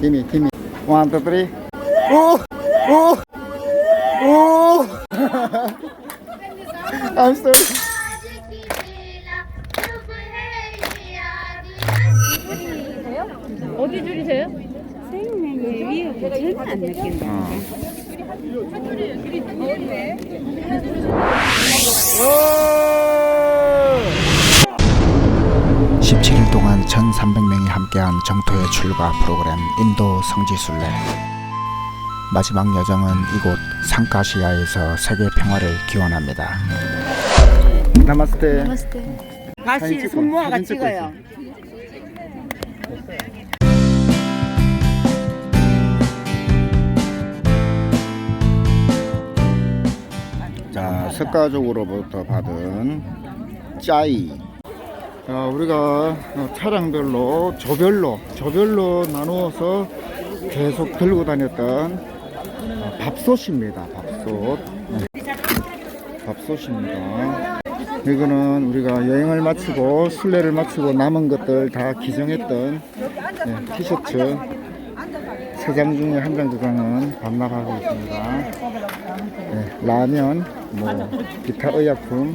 Gimme, gimme. One, two, three. 오! 오! 오! I'm sorry. 어디 줄이세요? 생명의 위협을 전혀 안 느낀다. 오! 1,300명이 함께한 정토의 출가 프로그램 인도 성지순례. 마지막 여정은 이곳 상카시아에서 세계 평화를 기원합니다. 나마스테. 사진 같이 손 모아가 찍어요. 자, 석가족으로부터 받은 짜이. 자, 우리가 어, 차량별로 조별로 조별로 나누어서 계속 들고 다녔던 어, 밥솥입니다. 밥솥. 네. 밥솥입니다. 이거는 우리가 여행을 마치고 순례를 마치고 남은 것들 다 기증했던 네, 티셔츠 세 장 중에 한장두 장은 반납하고 있습니다. 네, 라면, 뭐 기타 의약품,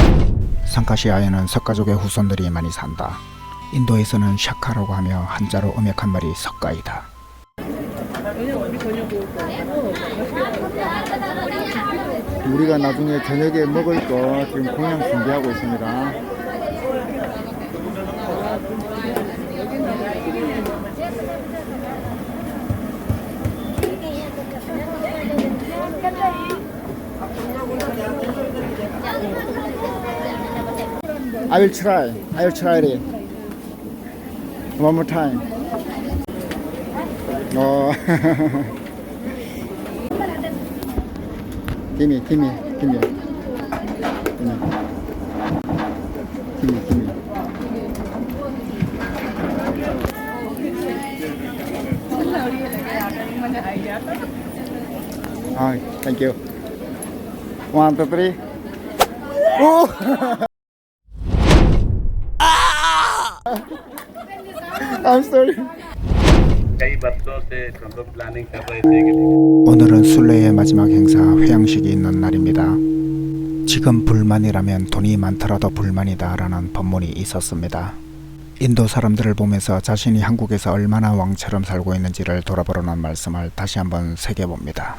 상카시아에는 석가족의 후손들이 많이 산다. 인도에서는 샤카라고 하며 한자로 음역한 말이 석가이다. 우리가 나중에 저녁에 먹을 거 지금 공양 준비하고 있습니다. I will try. I will try it. One more time. Oh. give me, give me, give me. Give me. Give me, give me. Oh, thank you. One, two, three. Oh! I'm sorry. 오늘은 순례의 마지막 행사 회양식이 있는 날입니다. 지금 불만이라면 돈이 많더라도 불만이다라는 법문이 있었습니다. 인도 사람들을 보면서 자신이 한국에서 얼마나 왕처럼 살고 있는지를 돌아보라는 말씀을 다시 한번 새겨봅니다.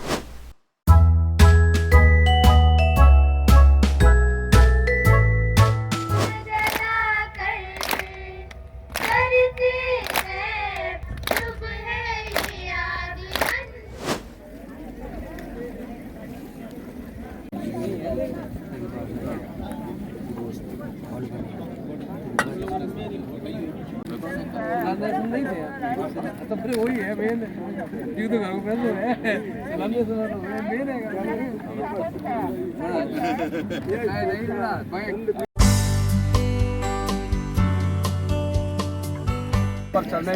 पर चलने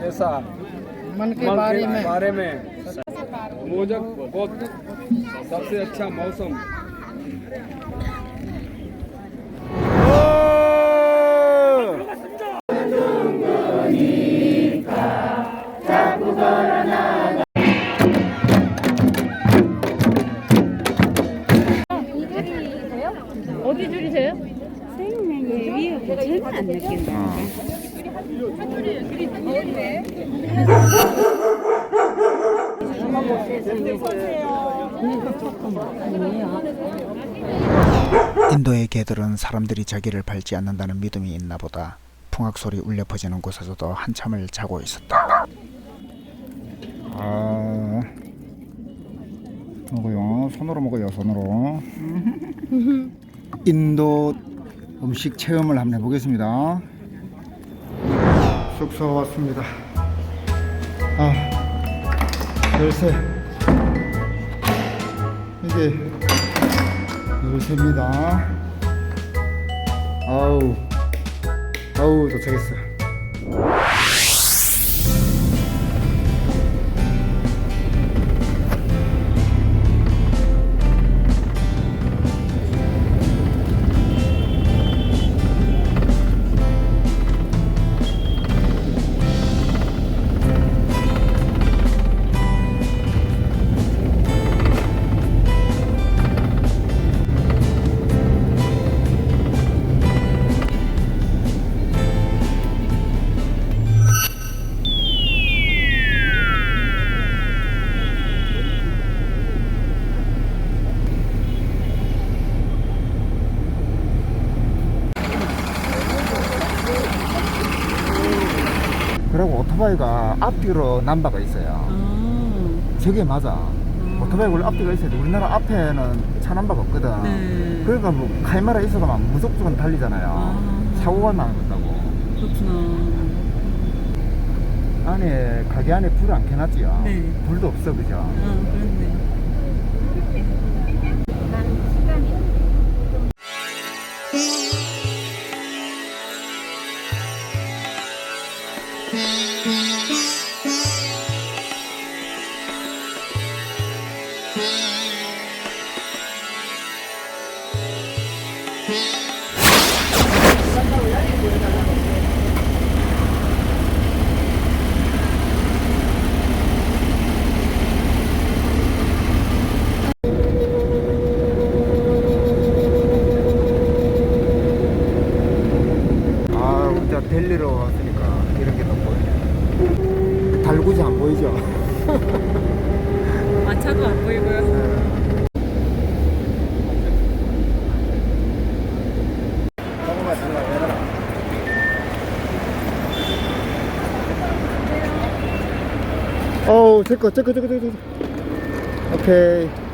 जैसा मन के बारे में। बारे में। मोजक बहुत सबसे अच्छा मौसम 전혀 안 느낀다. 인도의 개들은 사람들이 자기를 밟지 않는다는 믿음이 있나 보다. 풍악 소리 울려 퍼지는 곳에서도 한참을 자고 있었다. 아, 먹어요. 손으로 먹어요. 손으로. 인도 음식 체험을 한번 해보겠습니다. 숙소 왔습니다. 아, 열쇠. 이게 열쇠입니다. 아우, 아우, 도착했어. 그리고 오토바이가 앞뒤로 남바가 있어요. 저게 맞아. 오토바이 원래 앞뒤가 있어야 돼. 우리나라 앞에는 차 남바가 없거든. 네. 그러니까 뭐 카메라 있어도만 무속주는 달리잖아요. 아. 사고가 나는 건다고. 그렇구나. 안에 가게 안에 불 안 켜놨지요. 네. 불도 없어 그죠. 아, 그렇네. 아, 진짜 델리로 왔으니까 이런 게또 보이네. 달구지 안 보이죠? 마차도 안 보이고요. 어우, 제거, 제거, 제거, 제거. 오케이.